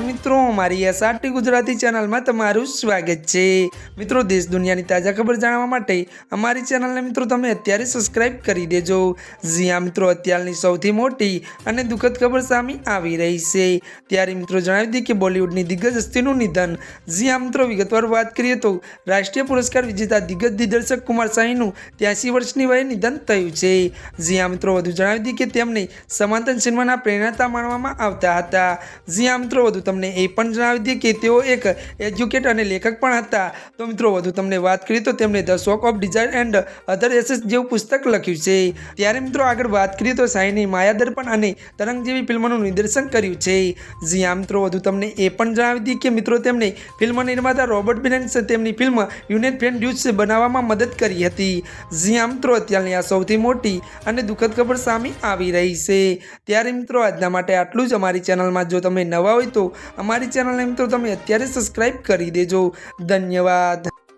મિત્રો અમારી એસઆરટી ગુજરાતી ચેનલમાં તમારું સ્વાગત છે. મિત્રો, દેશ દુનિયાની તાજા ખબર જાણવા માટે અમારી ચેનલને મિત્રો તમે અત્યારે સબસ્ક્રાઇબ કરી દેજો. જી આ મિત્રો, અત્યારની સૌથી મોટી અને દુઃખદ ખબર સામે આવી રહી છે. ત્યારે મિત્રો જણાવી દઈએ કે બોલિવૂડની દિગ્ગજ હસ્તીનું નિધન. જ્યાં મિત્રો, વિગતવાર વાત કરીએ તો રાષ્ટ્રીય પુરસ્કાર વિજેતા દિગ્ગજ દિગ્દર્શક કુમાર સાહીનું ત્યાંસી વર્ષની વયે નિધન થયું છે. જી આ મિત્રો, વધુ જણાવી દઈએ કે તેમને સમાંતર સિનેમાના પ્રેરણાતા માનવામાં આવતા હતા. જ્યાં મિત્રો, વધુ તમને એ પણ જણાવી દઈએ કે તેઓ એક એજ્યુકેટ અને લેખક પણ હતા. તો મિત્રો, વધુ તમને વાત કરીએ તો તેમણે the shock of desire and other essays જેવું પુસ્તક લખ્યું છે. ત્યારે મિત્રો, આગળ વાત કરીએ તો સાઈની માયાદર્પણ અને તરંગ જેવી ફિલ્મોનું નિર્દેશન કર્યું છે. જ્યાં મિત્રો, વધુ તમને એ પણ જણાવી દઈએ કે મિત્રો, તેમણે ફિલ્મ નિર્માતા રોબર્ટ બિનેન્સ તેમની ફિલ્મ યુનિટ ફ્રેન્ડ ડ્યુસ બનાવવામાં મદદ કરી હતી. જ્યાં મિત્રો, અત્યારની આ સૌથી મોટી અને દુઃખદ ખબર સામે આવી રહી છે. ત્યારે મિત્રો, આજના માટે આટલું જ. અમારી ચેનલમાં જો તમે નવા હોય તો અમારી ચેનલને મિત્રો તમે અત્યારે સબસ્ક્રાઈબ કરી દેજો. ધન્યવાદ.